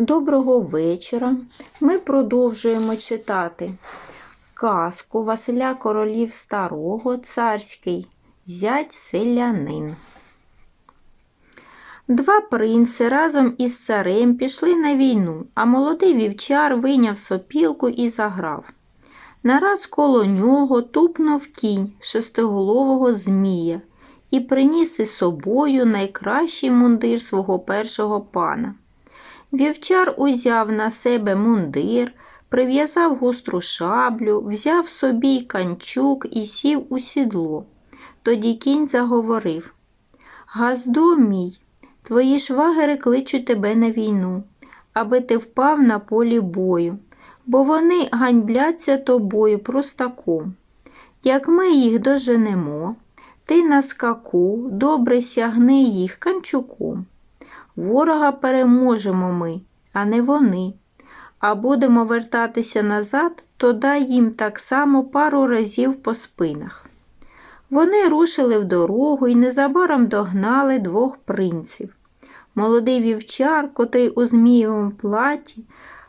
Доброго вечора. Ми продовжуємо читати казку Василя Королів Старого, царський зять селянин. Два принци разом із царем пішли на війну, а молодий вівчар вийняв сопілку і заграв. Нараз коло нього тупнув кінь шестиголового змія і приніс із собою найкращий мундир свого першого пана. Вівчар узяв на себе мундир, прив'язав гостру шаблю, взяв собі канчук і сів у сідло. Тоді кінь заговорив Газдо мій, твої швагери кличуть тебе на війну, аби ти впав на полі бою, бо вони ганьбляться тобою простаком. Як ми їх доженемо, ти на скаку добре сягни їх канчуком. Ворога переможемо ми, а не вони. А будемо вертатися назад, то дай їм так само пару разів по спинах. Вони рушили в дорогу і незабаром догнали двох принців. Молодий вівчар, котрий у змієвому платі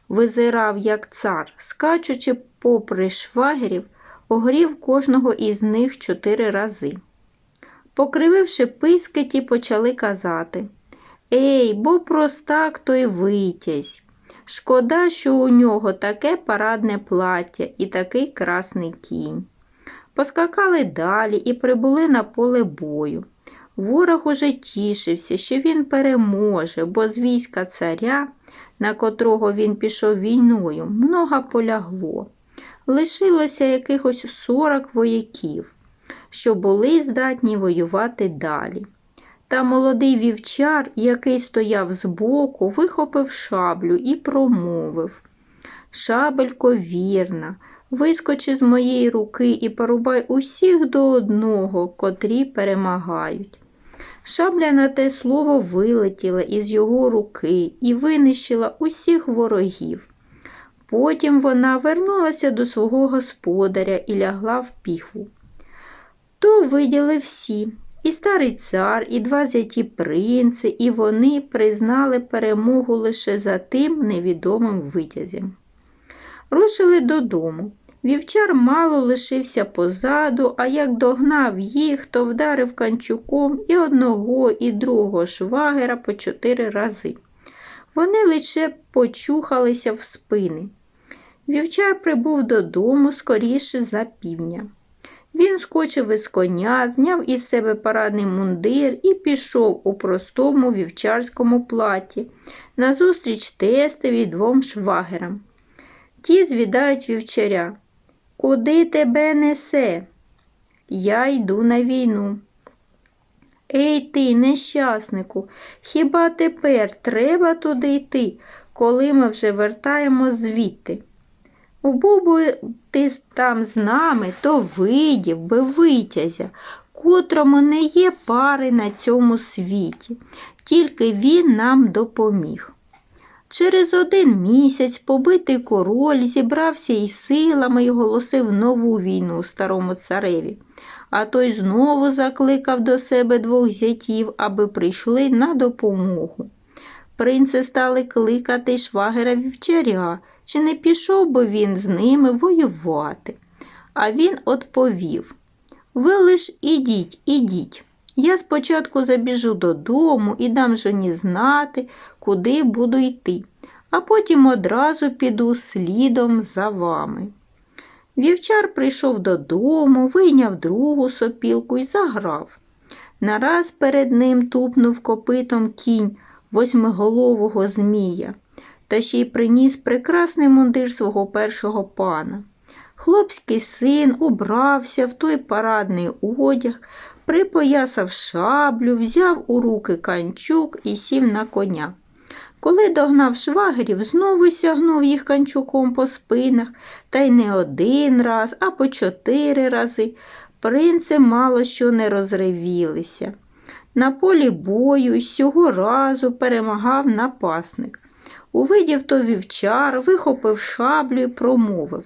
визирав, як цар, скачучи попри швагерів, огрів кожного із них чотири рази. Покрививши писки, ті почали казати Ей, бо простак той витязь. Шкода, що у нього таке парадне плаття і такий красний кінь. Поскакали далі і прибули на поле бою. Ворог уже тішився, що він переможе, бо з війська царя, на котрого він пішов війною, много полягло. Лишилося якихось сорок вояків, що були здатні воювати далі. Та молодий вівчар, який стояв збоку, вихопив шаблю і промовив Шабелько вірна, вискочи з моєї руки і порубай усіх до одного, котрі перемагають. Шабля на те слово вилетіла із його руки і винищила усіх ворогів. Потім вона вернулася до свого господаря і лягла в піхву. То виділи всі, і старий цар, і два зяті принци, і вони признали перемогу лише за тим невідомим витязем. Рушили додому. Вівчар мало лишився позаду, а як догнав їх, то вдарив канчуком і одного, і другого швагера по чотири рази. Вони лише почухалися в спини. Вівчар прибув додому скоріше за півдня. Він скочив із коня, зняв із себе парадний мундир і пішов у простому вівчарському платі назустріч тестові двом швагерам. Ті звідають вівчаря. Куди тебе несе? Я йду на війну. Ей ти, нещаснику, хіба тепер треба туди йти, коли ми вже вертаємо звідти? Був би ти там з нами, то видів би витязя, котрому не є пари на цьому світі, тільки він нам допоміг. Через один місяць побитий король зібрався із силами і голосив нову війну старому цареві, а той знову закликав до себе двох зятів, аби прийшли на допомогу. Принци стали кликати швагера вівчаря, чи не пішов би він з ними воювати. А він відповів Ви лиш ідіть, ідіть. Я спочатку забіжу додому і дам жоні знати, куди буду йти, а потім одразу піду слідом за вами. Вівчар прийшов додому, вийняв другу сопілку і заграв. Нараз перед ним тупнув копитом кінь восьмиголового змія та ще й приніс прекрасний мундир свого першого пана. Хлопський син убрався в той парадний одяг, припоясав шаблю, взяв у руки канчук і сів на коня. Коли догнав швагерів, знову сягнув їх канчуком по спинах, та й не один раз, а по чотири рази. Принци мало що не розревілися. На полі бою з цього разу перемагав напасник. Увидів то вівчар, вихопив шаблю і промовив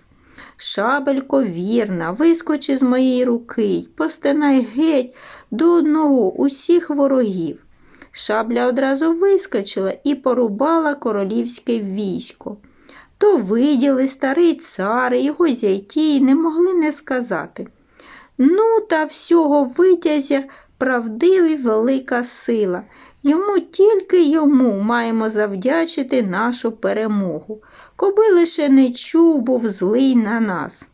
Шабелько вірна, вискочи з моєї руки й постинай геть до одного усіх ворогів. Шабля одразу вискочила і порубала королівське військо. То виділи старий цар і його зятій не могли не сказати. Ну, та всього витязя правдивий велика сила. Йому тільки йому маємо завдячити нашу перемогу, коби лише не чув, був злий на нас.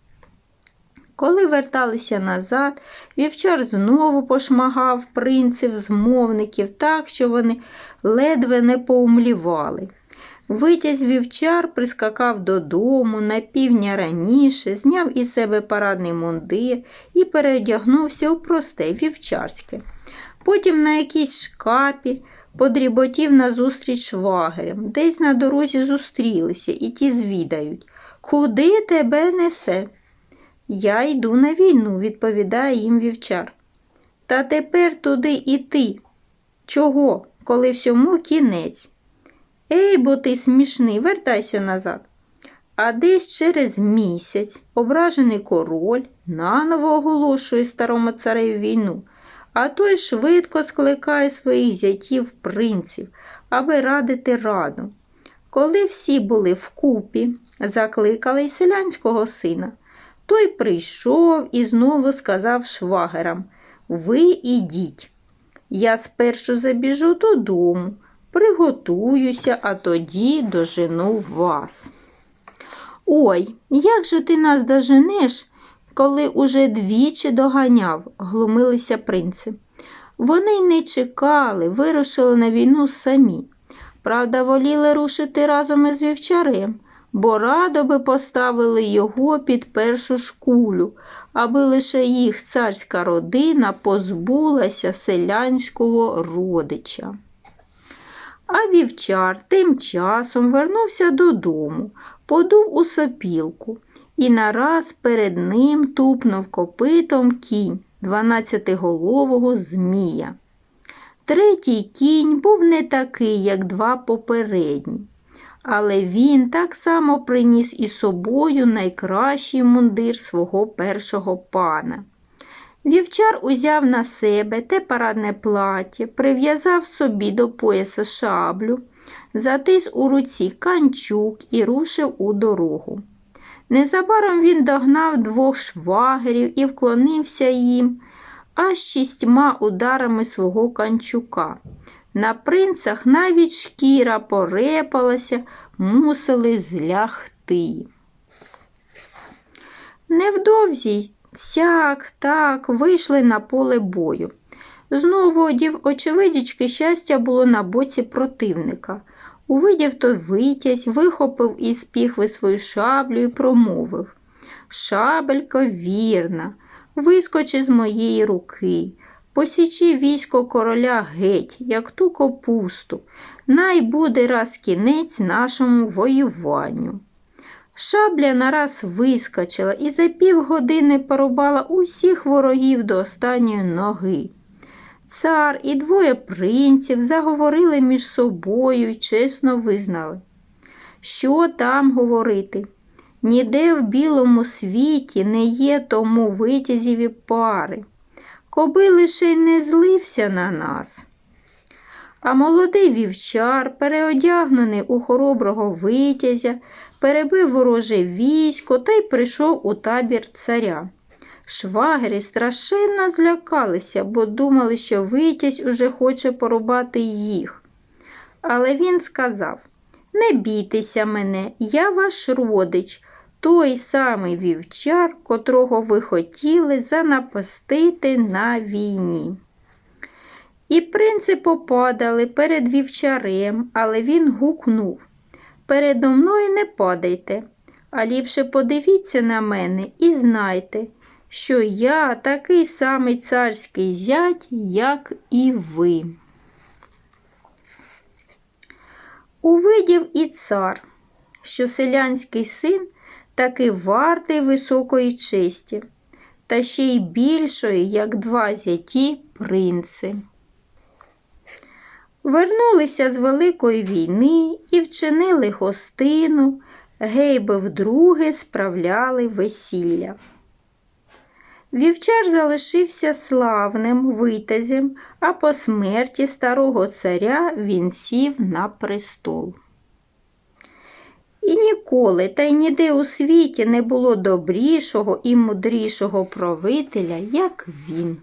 Коли верталися назад, вівчар знову пошмагав принців змовників так, що вони ледве не поумлівали. Витязь вівчар прискакав додому на півдня раніше, зняв із себе парадний мундир і переодягнувся у просте вівчарське. Потім на якійсь шкапі подріботів назустріч швагерям, десь на дорозі зустрілися, і ті звідають, куди тебе несе? Я йду на війну, відповідає їм вівчар. Та тепер туди іти. Чого, коли всьому кінець? Ей, бо ти смішний, вертайся назад. А десь через місяць ображений король наново оголошує старому цареві війну, а той швидко скликає своїх зятів принців, аби радити раду. Коли всі були вкупі, закликали й селянського сина. Той прийшов і знову сказав швагерам Ви ідіть. Я спершу забіжу додому, приготуюся, а тоді дожену вас. Ой, як же ти нас доженеш, коли уже двічі доганяв, глумилися принци. Вони й не чекали, вирушили на війну самі. Правда, воліли рушити разом із вівчарем бо радо би поставили його під першу шкулю, аби лише їх царська родина позбулася селянського родича. А вівчар тим часом вернувся додому, подув у сопілку і нараз перед ним тупнув копитом кінь дванадцятиголового змія. Третій кінь був не такий, як два попередні але він так само приніс із собою найкращий мундир свого першого пана. Вівчар узяв на себе те парадне плаття, прив'язав собі до пояса шаблю, затис у руці канчук і рушив у дорогу. Незабаром він догнав двох швагерів і вклонився їм аж шістьма ударами свого канчука. На принцах навіть шкіра порепалася, мусили злягти. Невдовзі сяк так вийшли на поле бою. Знову одів очевидячки щастя було на боці противника. Увидів той витязь, вихопив із піхви свою шаблю і промовив Шабелько вірна, вискочи з моєї руки. Посічи військо короля геть, як ту копусту, най буде раз кінець нашому воюванню. Шабля нараз вискочила і за півгодини порубала усіх ворогів до останньої ноги. Цар і двоє принців заговорили між собою і чесно визнали. Що там говорити? Ніде в білому світі не є тому витязіві пари коби лише й не злився на нас. А молодий вівчар, переодягнений у хороброго витязя, перебив вороже військо та й прийшов у табір царя. Швагери страшенно злякалися, бо думали, що витязь уже хоче порубати їх. Але він сказав Не бійтеся мене, я ваш родич, той самий вівчар, котрого ви хотіли занапастити на війні. І принци попадали перед вівчарем, але він гукнув Передо мною не падайте, а ліпше подивіться на мене і знайте, що я такий самий царський зять, як і ви. Увидів і цар, що селянський син таки вартий високої честі, та ще й більшої, як два зяті принци. Вернулися з Великої війни і вчинили гостину, гейби вдруге справляли весілля. Вівчар залишився славним витязем, а по смерті старого царя він сів на престол. І ніколи та й ніде у світі не було добрішого і мудрішого правителя, як він.